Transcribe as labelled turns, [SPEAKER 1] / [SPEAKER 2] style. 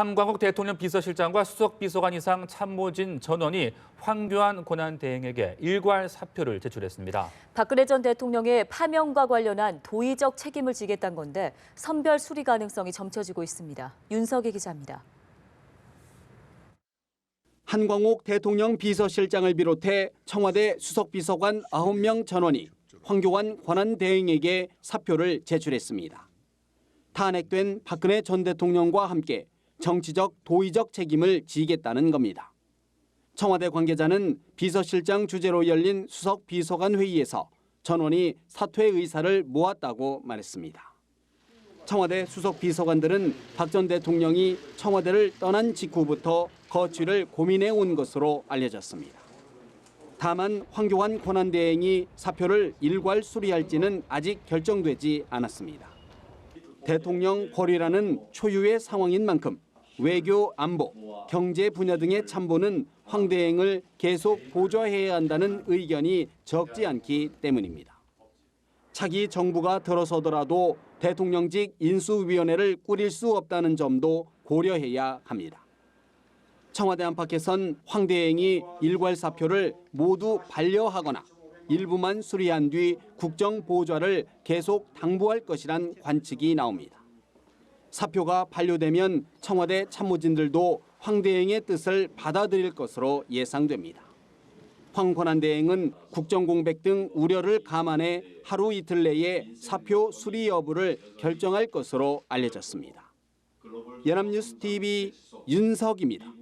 [SPEAKER 1] 한광욱 대통령 비서실장과 수석비서관 이상 참모진 전원이 황교안 권한대행에게 일괄 사표를 제출했습니다.
[SPEAKER 2] 박근혜 전 대통령의 파면과 관련한 도의적 책임을 지겠다는 건데 선별 수리 가능성이 점쳐지고 있습니다. 윤석희 기자입니다.
[SPEAKER 3] 한광옥 대통령 비서실장을 비롯해 청와대 수석비서관 9명 전원이 황교안 권한대행에게 사표를 제출했습니다. 탄핵된 박근혜 전 대통령과 함께 정치적 도의적 책임을 지겠다는 겁니다. 청와대 관계자는 비서실장 주재로 열린 수석 비서관 회의에서 전원이 사퇴 의사를 모았다고 말했습니다. 청와대 수석 비서관들은 박 전 대통령이 청와대를 떠난 직후부터 거취를 고민해 온 것으로 알려졌습니다. 다만 황교안 권한대행이 사표를 일괄 수리할지는 아직 결정되지 않았습니다. 대통령 벌이라는 초유의 상황인 만큼 외교, 안보, 경제 분야 등의 참모는 황 대행을 계속 보좌해야 한다는 의견이 적지 않기 때문입니다. 차기 정부가 들어서더라도 대통령직 인수위원회를 꾸릴 수 없다는 점도 고려해야 합니다. 청와대 안팎에선 황 대행이 일괄 사표를 모두 반려하거나 일부만 수리한 뒤 국정 보좌를 계속 당부할 것이란 관측이 나옵니다. 사표가 반려되면 청와대 참모진들도 황 대행의 뜻을 받아들일 것으로 예상됩니다. 황 권한대행은 국정공백 등 우려를 감안해 하루 이틀 내에 사표 수리 여부를 결정할 것으로 알려졌습니다. 연합뉴스 TV 윤석입니다.